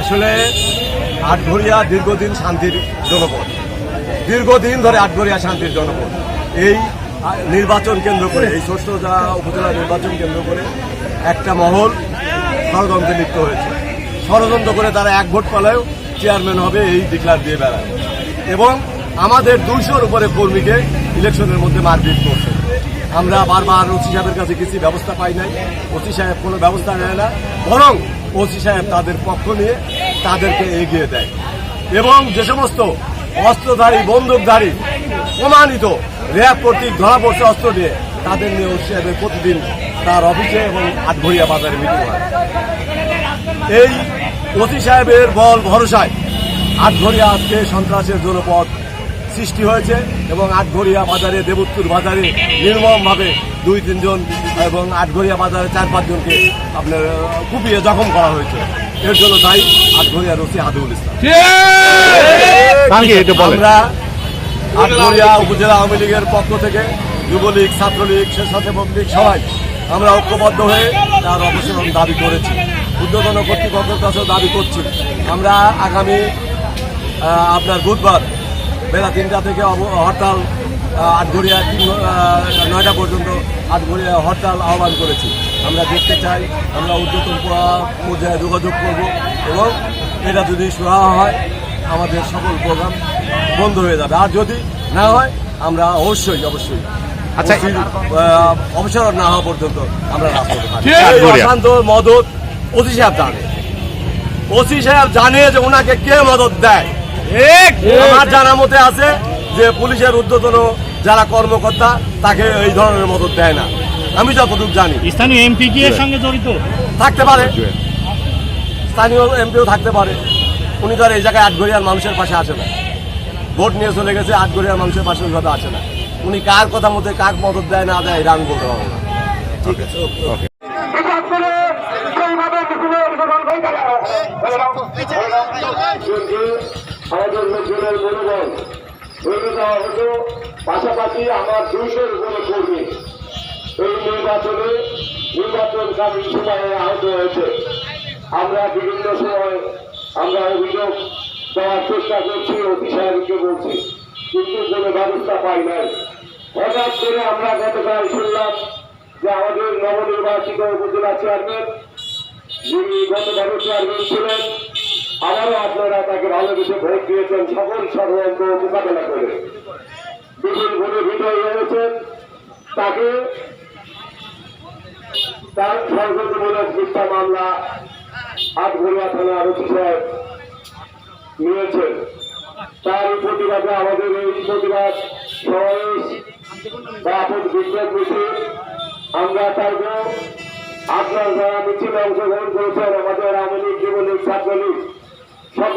আসলে আটঘরিয়া দীর্ঘদিন শান্তির জনপদ। দীর্ঘদিন ধরে আটঘরিয়া শান্তির জনপদ। এই নির্বাচন কেন্দ্র করে, এই ষষ্ঠ ষষ্ঠজা উপজেলা নির্বাচন কেন্দ্র করে একটা মহল ষড়যন্ত্রে লিপ্ত হয়েছে। ষড়যন্ত্র করে তারা এক ভোট পালেও চেয়ারম্যান হবে এই ডিক্লার দিয়ে বেড়ায়। এবং আমাদের দুইশোর উপরে কর্মীকে ইলেকশনের মধ্যে মারপিট করছে। আমরা বারবার ওসি সাহেবের কাছে কিছু ব্যবস্থা পাই নাই। ওসি সাহেব কোনো ব্যবস্থা নেয় না। বরং ওসি সাহেব তাদের পক্ষ নিয়ে তাদেরকে এগিয়ে দেয়। এবং যে সমস্ত অস্ত্রধারী, বন্দুকধারী প্রমাণিত র্যাব কর্তৃক ধরা পড়ছে অস্ত্র দিয়ে, তাদের নিয়ে ওসি সাহেবের প্রতিদিন তার অফিসে এবং আটঘরিয়া বাজারে মিটিং হয়। এই ওসি সাহেবের বল ভরসায় আটঘরিয়া আজকে সন্ত্রাসের জনপদ সৃষ্টি হয়েছে এবং আটঘরিয়া বাজারে দেবুত্তুর বাজারে নির্মমভাবে দুই তিনজন এবং আটঘরিয়া বাজারে চার পাঁচজনকে আপনার কুপিয়ে জখম করা হয়েছে। এর জন্য দায়ী আটঘরিয়া ওসি হাদিউল ইসলাম। আমরা আটঘরিয়া উপজেলা আওয়ামী লীগের পক্ষ থেকে যুবলীগ ছাত্রলীগ স্বেচ্ছাসেবক লীগ সবাই আমরা ঐক্যবদ্ধ হয়ে তার অপসারণ দাবি করেছি। উদ্বোধন কর্তৃপক্ষের কাছেও দাবি করছি। আমরা আগামী আপনার বুধবার বেলা তিনটা থেকে হরতাল আটঘরিয়া নয়টা পর্যন্ত আটঘরিয়া হরতাল আহ্বান করেছি। আমরা দেখতে চাই আমরা উদ্যোতন পর্যায়ে যোগাযোগ করব এবং এটা যদি সুরাহা হয় আমাদের সকল প্রোগ্রাম বন্ধ হয়ে যাবে। আর যদি না হয় আমরা অবশ্যই অবশ্যই আচ্ছা, অবসর না হওয়া পর্যন্ত আমরা অশান্ত মদত ওসি সাহেব জানে। ওসি সাহেব জানে যে ওনাকে কে মদত দেয়। আমার জানা মতে আছে যে পুলিশের ঊর্ধ্বতন যারা কর্মকর্তা তাকে এই ধরনের মদত দেয় না। আমি যতটুকু জানি। স্থানীয় এমপি কি এর সঙ্গে জড়িত? থাকতে পারে। স্থানীয় এমপিও থাকতে পারে। উনি তো আর এই জায়গায় আটঘরিয়ার মানুষের পাশে আসে না। ভোট নিয়ে চলে গেছে আটঘরিয়ার মানুষের পাশে ওইভাবে আসে না। উনি কার কথা মতে কাক মদত দেয় না দেয় এটা আমি বলতে পারব না। ঠিক আছে ওকে। কিন্তু আমাদের লোকজনের মনোবল। ভেঙে দেওয়া হতো, পাশাপাশি আমার দুইশোর উপরে কর্মী। এই নির্বাচনে নির্বাচনকালীন সময়ে আহত হয়েছে। আমরা বিভিন্ন সময় আমরা অভিযোগ দেওয়ার চেষ্টা করছি অতি সাহেবকে বলছি, কিন্তু কোনো ব্যবস্থা পাই নাই। হঠাৎ করে আমরা গতকাল শুনলাম যে আমাদের নবনির্বাচিত উপজেলা চেয়ারম্যান, যিনি গতবারও চেয়ারম্যান ছিলেন আবারও আপনারা তাকে ভালোবেসে ভোট দিয়েছেন সকল ষড়যন্ত্র মোকাবেলা করে। বিপুল ভোটে বিজয়ী হয়েছেন। তাকে তার ষড়যন্ত্রমূলক মিথ্যা মামলা আটঘরিয়া থানার ওসি সাহেব নিয়েছেন। তার প্রতিবাদে আমাদের এই প্রতিবাদ সমাবেশ বা আপন বিক্ষোভ মিছিল, আমরা থাকব আপনার যারা মিছিলে অংশগ্রহণ করেছেন, আমাদের আওয়ামী লীগ, যুবলীগ, ছাত্রলীগ